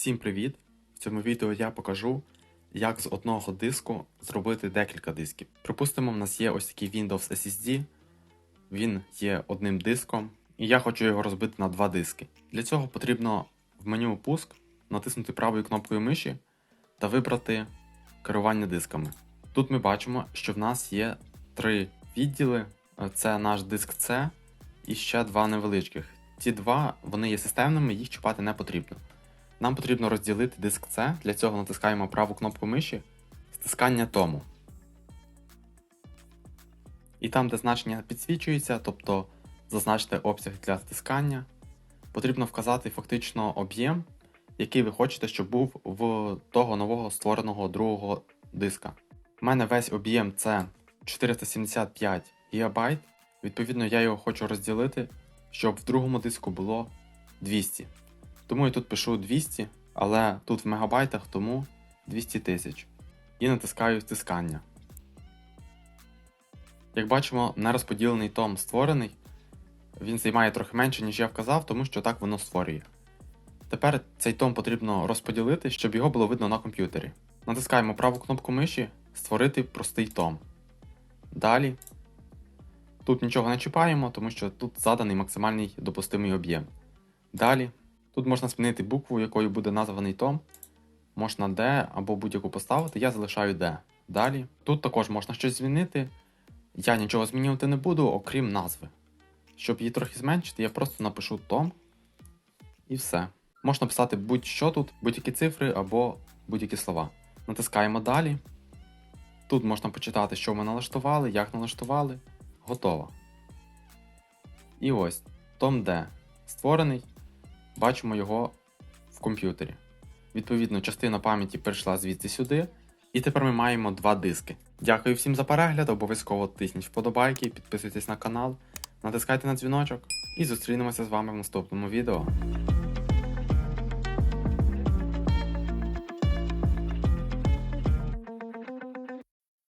Всім привіт! В цьому відео я покажу, як з одного диску зробити декілька дисків. Припустимо, в нас є ось такий Windows SSD, він є одним диском, і я хочу його розбити на два диски. Для цього потрібно в меню Пуск натиснути правою кнопкою миші та вибрати керування дисками. Тут ми бачимо, що в нас є три відділи: це наш диск C і ще два невеличких. Ці два вони є системними, їх чіпати не потрібно. Нам потрібно розділити диск C, для цього натискаємо праву кнопку миші, стискання тому. І там, де значення підсвічується, тобто зазначте обсяг для стискання, потрібно вказати фактично об'єм, який ви хочете, щоб був в того нового створеного другого диска. У мене весь об'єм це 475 ГБ, відповідно, я його хочу розділити, щоб в другому диску було 200. Тому я тут пишу 200, але тут в мегабайтах, тому 200 тисяч. І натискаю стискання. Як бачимо, нерозподілений том створений. Він займає трохи менше, ніж я вказав, тому що так воно створює. Тепер цей том потрібно розподілити, щоб його було видно на комп'ютері. Натискаємо праву кнопку миші Створити простий том. Далі. Тут нічого не чіпаємо, тому що тут заданий максимальний допустимий об'єм. Далі. Тут можна змінити букву, якою буде названий том. Можна D або будь-яку поставити, я залишаю D. Далі. Тут також можна щось змінити. Я нічого змінювати не буду, окрім назви. Щоб її трохи зменшити, я просто напишу том. І все. Можна писати будь-що тут, будь-які цифри або будь-які слова. Натискаємо далі. Тут можна почитати, що ми налаштували, як налаштували. Готово. І ось том D створений. Бачимо його в комп'ютері. Відповідно, частина пам'яті перейшла звідти сюди. І тепер ми маємо два диски. Дякую всім за перегляд, обов'язково тисніть вподобайки, підписуйтесь на канал, натискайте на дзвіночок і зустрінемося з вами в наступному відео.